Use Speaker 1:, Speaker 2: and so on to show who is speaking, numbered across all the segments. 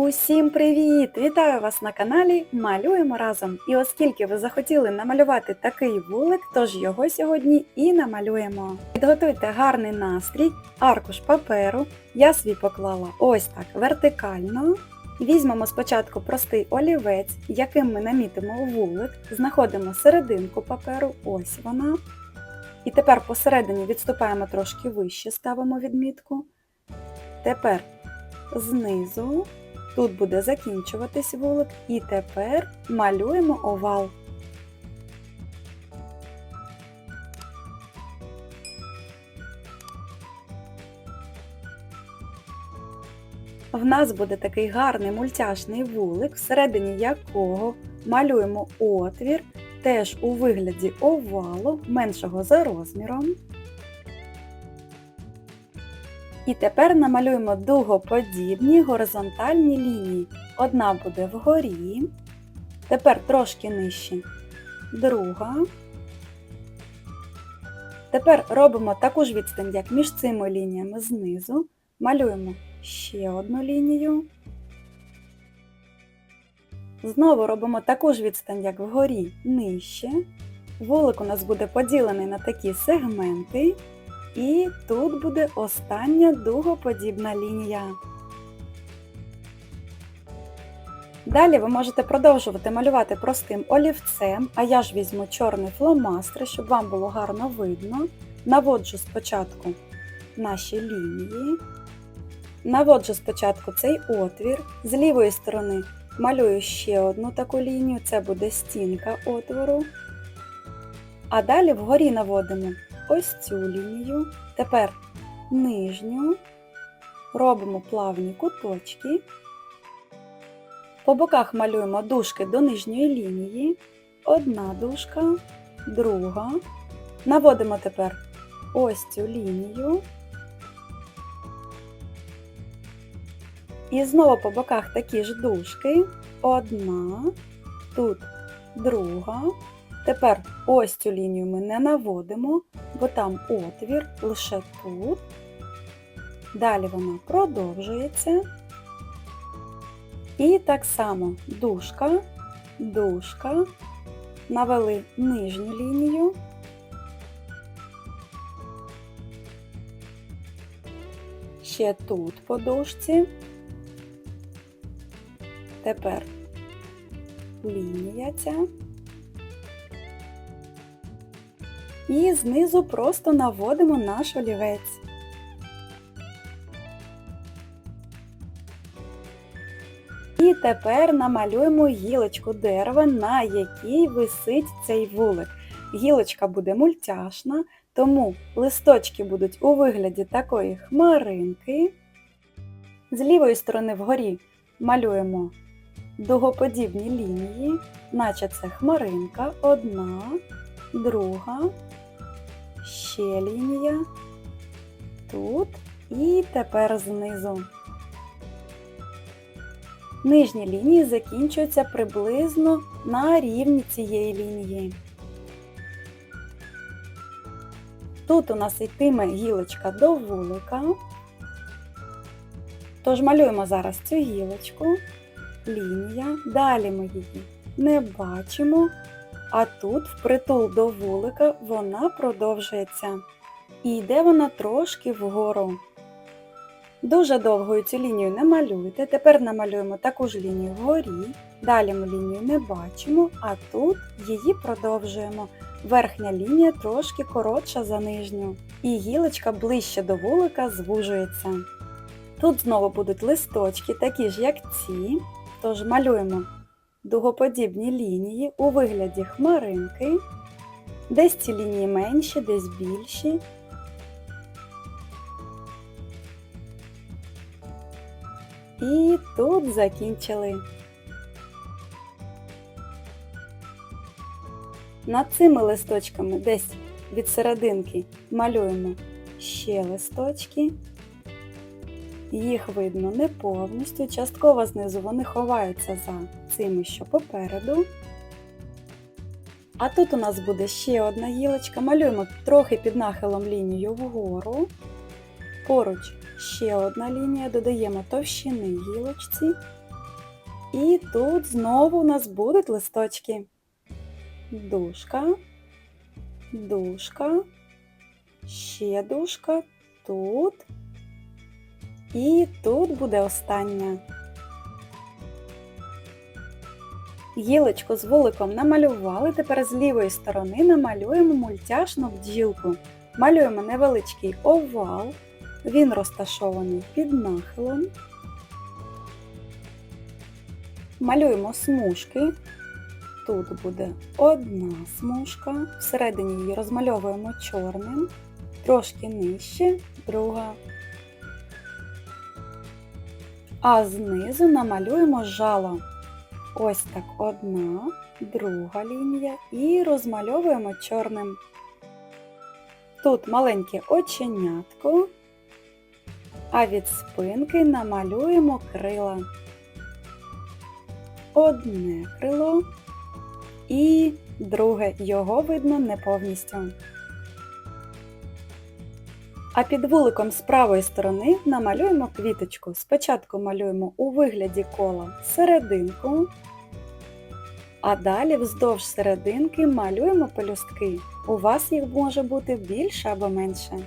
Speaker 1: Усім привіт! Вітаю вас на каналі Малюємо разом. І оскільки ви захотіли намалювати такий вулик, тож його сьогодні і намалюємо. Підготуйте гарний настрій, аркуш паперу. Я свій поклала ось так вертикально. Візьмемо спочатку простий олівець, яким ми намітимо вулик, знаходимо серединку паперу, ось вона. І тепер посередині відступаємо трошки вище, ставимо відмітку. Тепер знизу Тут буде закінчуватись вулик і тепер малюємо овал. В нас буде такий гарний мультяшний вулик, всередині якого малюємо отвір, теж у вигляді овалу, меншого за розміром. І тепер намалюємо дугоподібні горизонтальні лінії. Одна буде вгорі, тепер трошки нижче, друга. Тепер робимо таку ж відстань, як між цими лініями знизу. Малюємо ще одну лінію. Знову робимо таку ж відстань, як вгорі нижче. Вулик у нас буде поділений на такі сегменти. І тут буде остання дугоподібна лінія. Далі ви можете продовжувати малювати простим олівцем, а я ж візьму чорний фломастер, щоб вам було гарно видно. Наводжу спочатку наші лінії. Наводжу спочатку цей отвір. З лівої сторони малюю ще одну таку лінію, це буде стінка отвору. А далі вгорі наводимо ось цю лінію. Тепер нижню, робимо плавні куточки. По боках малюємо дужки до нижньої лінії. Одна дужка, друга. Наводимо тепер ось цю лінію. І знову по боках такі ж дужки. Одна, тут друга. Тепер ось цю лінію ми не наводимо, бо там отвір лише тут. Далі вона продовжується. І так само дужка, дужка, навели нижню лінію. Ще тут по дужці. Тепер лінія ця. І знизу просто наводимо наш олівець. І тепер намалюємо гілочку дерева, на якій висить цей вулик. Гілочка буде мультяшна, тому листочки будуть у вигляді такої хмаринки. З лівої сторони вгорі малюємо дугоподібні лінії, наче це хмаринка, одна, друга, ще лінія, тут і тепер знизу. Нижні лінії закінчуються приблизно на рівні цієї лінії. Тут у нас йтиме гілочка до вулика. Тож малюємо зараз цю гілочку, лінія, далі ми її не бачимо, а тут, впритул до вулика, вона продовжується. І йде вона трошки вгору. Дуже довгою цю лінію не малюйте. Тепер намалюємо таку ж лінію вгорі. Далі ми лінію не бачимо, а тут її продовжуємо. Верхня лінія трошки коротша за нижню. І гілочка ближче до вулика звужується. Тут знову будуть листочки, такі ж, як ці. Тож малюємо дугоподібні лінії у вигляді хмаринки. Десь ці лінії менші, десь більші. І тут закінчили. Над цими листочками десь від серединки малюємо ще листочки. Їх видно не повністю, частково знизу вони ховаються за цими, що попереду. А тут у нас буде ще одна гілочка. Малюємо трохи під нахилом лінію вгору. Поруч ще одна лінія, додаємо товщини гілочці І тут знову у нас будуть листочки. Дужка, дужка, ще дужка, тут. І тут буде остання. Гілочку з вуликом намалювали, тепер з лівої сторони намалюємо мультяшну бджілку. Малюємо невеличкий овал, він розташований під нахилом. Малюємо смужки. Тут буде одна смужка, всередині її розмальовуємо чорним, трошки нижче, друга. А знизу намалюємо жало. Ось так одна, друга лінія і розмальовуємо чорним. Тут маленьке оченятко, а від спинки намалюємо крила. Одне крило і друге, його видно не повністю. А під вуликом з правої сторони намалюємо квіточку. Спочатку малюємо у вигляді кола серединку, а далі вздовж серединки малюємо пелюстки. У вас їх може бути більше або менше.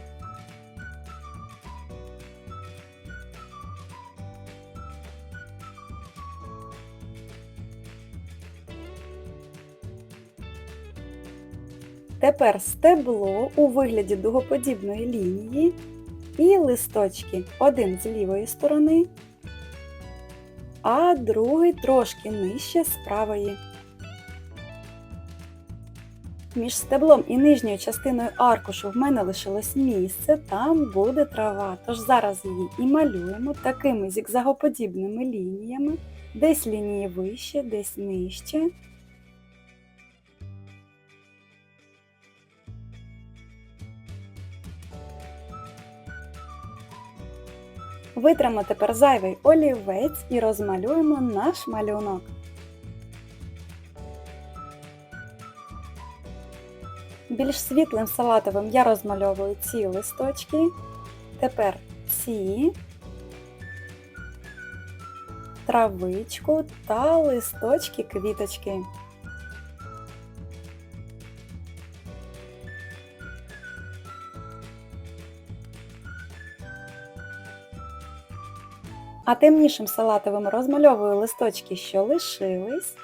Speaker 1: Тепер стебло у вигляді дугоподібної лінії і листочки один з лівої сторони, а другий трошки нижче з правої. Між стеблом і нижньою частиною аркушу в мене лишилось місце, там буде трава. Тож зараз її і малюємо такими зігзагоподібними лініями, десь лінії вище, десь нижче. Витримо тепер зайвий олівець і розмалюємо наш малюнок. Більш світлим салатовим я розмальовую ці листочки. Тепер ці, травичку та листочки квіточки. А темнішим салатовим розмальовую листочки, що лишились.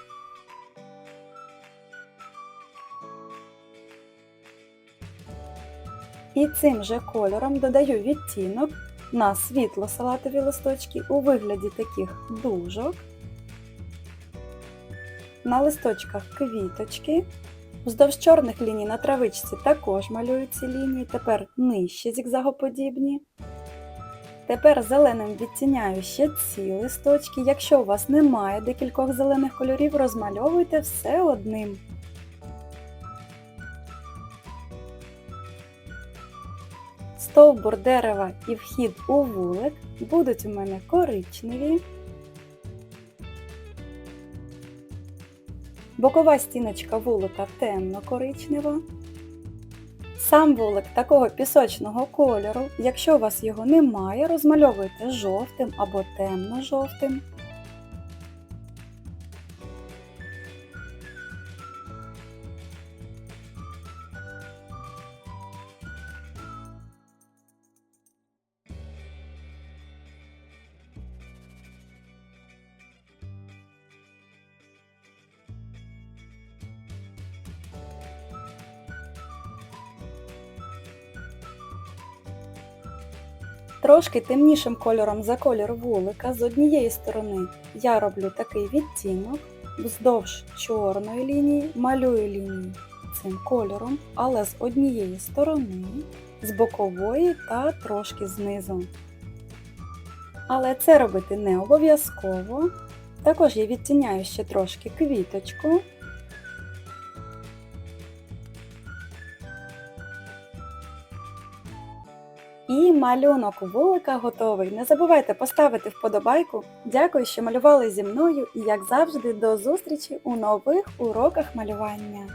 Speaker 1: І цим же кольором додаю відтінок на світло салатові листочки у вигляді таких дужок. На листочках квіточки. Вздовж чорних ліній на травичці також малюю ці лінії, тепер нижче зігзагоподібні. Тепер зеленим відтіняю ще ці листочки. Якщо у вас немає декількох зелених кольорів, розмальовуйте все одним. Стовбур дерева і вхід у вулик будуть у мене коричневі. Бокова стіночка вулика темно-коричнева. Сам вулик такого пісочного кольору. Якщо у вас його немає, розмальовуйте жовтим або темно-жовтим. Трошки темнішим кольором за колір вулика з однієї сторони я роблю такий відтінок, вздовж чорної лінії малюю лінії цим кольором, але з однієї сторони, з бокової та трошки знизу. Але це робити не обов'язково. Також я відтіняю ще трошки квіточку. І малюнок вулика готовий. Не забувайте поставити вподобайку. Дякую, що малювали зі мною і, як завжди, до зустрічі у нових уроках малювання.